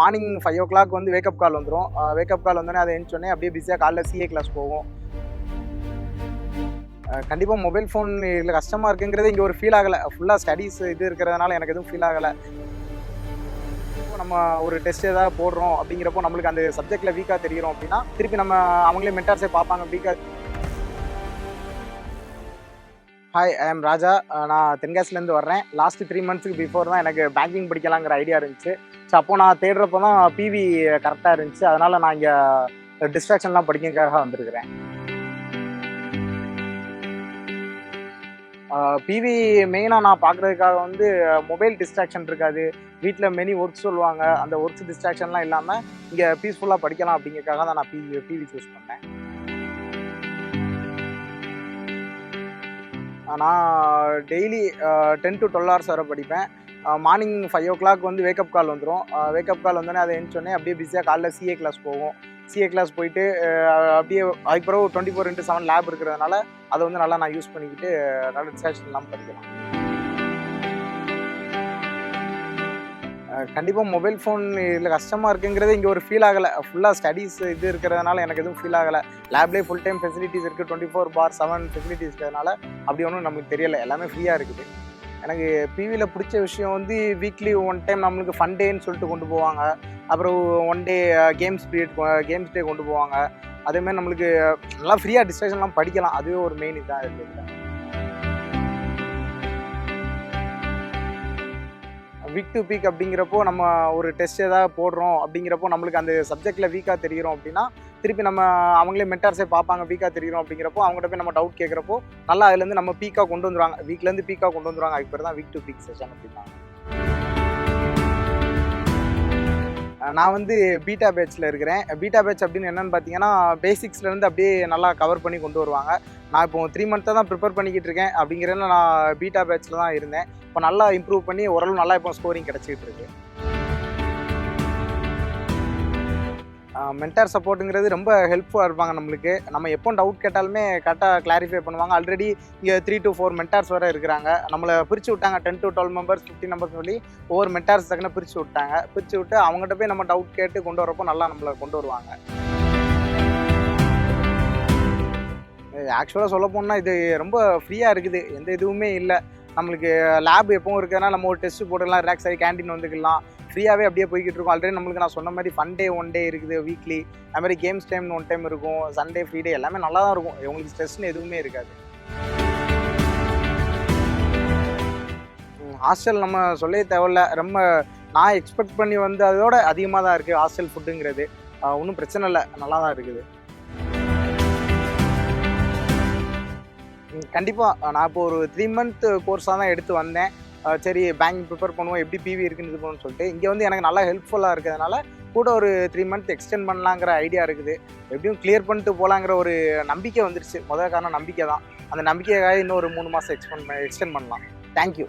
Morning five o'clock வந்து wake up call வந்துடும் wake up call வந்தோடனே அதை எழுந்தோடனே அப்படியே பிஸியாக காலைல சிஏ கிளாஸ் போகும் கண்டிப்பாக மொபைல் ஃபோன் இதில் கஷ்டமாக இருக்குங்கிறது இங்கே ஒரு ஃபீல் ஆகலை. ஃபுல்லாக ஸ்டடீஸ் இது இருக்கிறதுனால எனக்கு எதுவும் ஃபீல் ஆகலை. இப்போ நம்ம ஒரு டெஸ்ட் ஏதாவது போடுறோம் அப்படிங்கிறப்போ நம்மளுக்கு அந்த சப்ஜெக்டில் வீக்காக தெரிகிறோம் அப்படின்னா திருப்பி நம்ம அவங்களே மென்டார்ஸே பார்ப்பாங்க. வீக்காக ஹாய் ஐ எம் ராஜா நான் தென்காசிலேருந்து வர்றேன். லாஸ்ட் த்ரீ மந்த்ஸுக்கு பிஃபோர் தான் எனக்கு பேங்கிங் படிக்கலாங்கிற ஐடியா இருந்துச்சு. ஸோ அப்போ நான் தேடுறப்போ தான் பிவி கரெக்டாக இருந்துச்சு. அதனால் நான் இங்கே டிஸ்ட்ராக்ஷன்லாம் படிக்கிறதுக்காக வந்திருக்கிறேன். பிவி மெயினாக நான் பார்க்குறதுக்காக வந்து மொபைல் டிஸ்ட்ராக்ஷன் இருக்காது. வீட்டில் மெனி ஒர்க் சொல்லுவாங்க. அந்த ஒர்க்ஸ் டிஸ்ட்ராக்ஷன்லாம் இல்லாமல் இங்கே பீஸ்ஃபுல்லாக படிக்கலாம் அப்படிங்கிறதுக்காக தான் நான் பிவி பிவி சூஸ் பண்ணேன். நான் daily ten to twelve hours வரை படிப்பேன். மார்னிங் ஃபைவ் ஓ கிளாக் வந்து வேக்கப் கால் வந்துடும் வேக்கப் கால் வந்தோடனே அதை எழுந்தோடனே அப்படியே பிஸியாக காலைல சிஏ கிளாஸ் போகும் சிஏ கிளாஸ் போயிட்டு அப்படியே அதுக்கப்புறம் twenty four into seven lab இருக்கிறதுனால அதை வந்து நல்லா நான் யூஸ் பண்ணிக்கிட்டு நல்லா டிஸ்ட்ராக்ஷன் இல்லாமல் படிக்கலாம் கண்டிப்பாக மொபைல் ஃபோன் இதில் கஷ்டமாக இருக்குங்கிறது இங்கே ஒரு ஃபீல் ஆகலை. ஃபுல்லாக ஸ்டடீஸ் இது இருக்கிறதுனால எனக்கு எதுவும் ஃபீல் ஆகலை. லேப்லேயே ஃபுல் டைம் ஃபெசிலிட்டிஸ் இருக்குது twenty four by seven facilities இருக்கிறதுனால அப்படி ஒன்றும் நமக்கு தெரியல. எல்லாமே ஃப்ரீயாக இருக்குது. எனக்கு பிவியில் பிடிச்ச விஷயம் வந்து வீக்லி ஒன் டைம் நம்மளுக்கு ஃபன் டேன்னு சொல்லிட்டு கொண்டு போவாங்க. அப்புறம் one day games period games day கொண்டு போவாங்க. அதேமாதிரி நம்மளுக்கு நல்லா ஃப்ரீயாக டிஸ்ட்ராக்ஷன்லாம் படிக்கலாம். அதுவே ஒரு மெயின் இதாக இருக்குது விக் டு பீக் அப்படிங்கிறப்போ நம்ம ஒரு டெஸ்ட் ஏதாவது போடுறோம். அப்படிங்கிறப்போ நம்மளுக்கு அந்த சப்ஜெக்டில் வீக்காக தெரிகிறோம் அப்படின்னா திருப்பி நம்ம அவங்களே மென்டார்ஸே பார்ப்பாங்க வீக்காக தெரிகிறோம் அப்படிங்கிறப்போ அவங்ககிட்ட போய் நம்ம டவுட் கேட்குறப்போ நல்லா அதுலேருந்து நம்ம பீக்காக கொண்டு வந்துருவாங்க. வீக்லேருந்து பீக்காக கொண்டு வந்துருவாங்க. அதுக்கு பேர் தான் வீக் டு பீக் செஷன் அப்படின்னா நான் வந்து பீட்டா பேட்சில் இருக்கிறேன். பீட்டா பேட்ச் அப்படின்னு என்னன்னு பார்த்தீங்கன்னா பேசிக்ஸ்லேருந்து அப்படியே நல்லா கவர் பண்ணி கொண்டு வருவாங்க. நான் இப்போ த்ரீ மந்த்தாக தான் ப்ரிப்பேர் பண்ணிக்கிட்டு இருக்கேன். அப்படிங்கிறதுல நான் பீட்டா பேட்சில் தான் இருந்தேன். இப்போ நல்லா இம்ப்ரூவ் பண்ணி ஓரளவு நல்லா இப்போ ஸ்கோரிங் கிடச்சிக்கிட்டு இருக்கு. மென்டார் சப்போர்ட்டுங்கிறது ரொம்ப ஹெல்ப்ஃபுல்லாக இருப்பாங்க நம்மளுக்கு. நம்ம எப்போ டவுட் கேட்டாலுமே கரெக்டாக கிளாரிஃபை பண்ணுவாங்க. ஆல்ரெடி இங்கே த்ரீ டு ஃபோர் மென்டார்ஸ் வரை இருக்கிறாங்க. நம்மளை பிரித்து விட்டாங்க. Ten to twelve members fifteen members சொல்லி ஒவ்வொரு மென்டார்ஸ் தக்கன பிரித்து விட்டாங்க. பிரித்து விட்டு அவங்ககிட்ட போய் நம்ம டவுட் கேட்டு கொண்டு வரப்போ நல்லா நம்மளை கொண்டு வருவாங்க. ஆக்சுவலாக சொல்ல போனால் இது ரொம்ப ஃப்ரீயாக இருக்குது. எந்த இதுவுமே இல்லை. நம்மளுக்கு லேப் எப்பவும் இருக்கிறதுனால நம்ம ஒரு டெஸ்ட் போட்டுக்கலாம் ரிலாக்ஸ் ஆகி கேண்டீன் வந்துக்கலாம். ஃப்ரீயாகவே அப்படியே போய்கிட்டு இருக்கோம். ஆல்ரெடி நம்மளுக்கு நான் சொன்ன மாதிரி ஃபன் டே ஒன் டே இருக்குது வீக்லி அது மாதிரி கேம்ஸ் டைம் ஒன் டைம் இருக்கும். சண்டே ஃப்ரீ டே எல்லாமே நல்லா தான் இருக்கும். உங்களுக்கு ஸ்ட்ரெஸ்னு எதுவுமே இருக்காது. ஹாஸ்டல் நம்ம சொல்லவே தேவையில்ல. ரொம்ப நான் எக்ஸ்பெக்ட் பண்ணி வந்ததோட அதிகமாக தான் இருக்குது ஹாஸ்டல் ஃபுட்டுங்கிறது ஒன்றும் பிரச்சனை இல்லை. நல்லா தான் இருக்குது. கண்டிப்பாக நான் இப்போ ஒரு த்ரீ மந்த் கோர்ஸாக தான் எடுத்து வந்தேன். சரி பேங்க் ப்ரிப்பேர் பண்ணுவோம் எப்படி பிவி இருக்குன்னு இது சொல்லிட்டு. இங்கே வந்து எனக்கு நல்லா ஹெல்ப்ஃபுல்லாக இருக்கிறதுனால கூட ஒரு த்ரீ மந்த் எக்ஸ்டெண்ட் பண்ணலாங்கிற ஐடியா இருக்குது. எப்படியும் கிளியர் பண்ணிட்டு போகலாங்கிற ஒரு நம்பிக்கை வந்துருச்சு. முதல் காரணம் நம்பிக்கை தான். அந்த நம்பிக்கைக்காக இன்னும் ஒரு மூணு மாதம் எக்ஸ்பெண்ட் எக்ஸ்டெண்ட் பண்ணலாம். தேங்க்யூ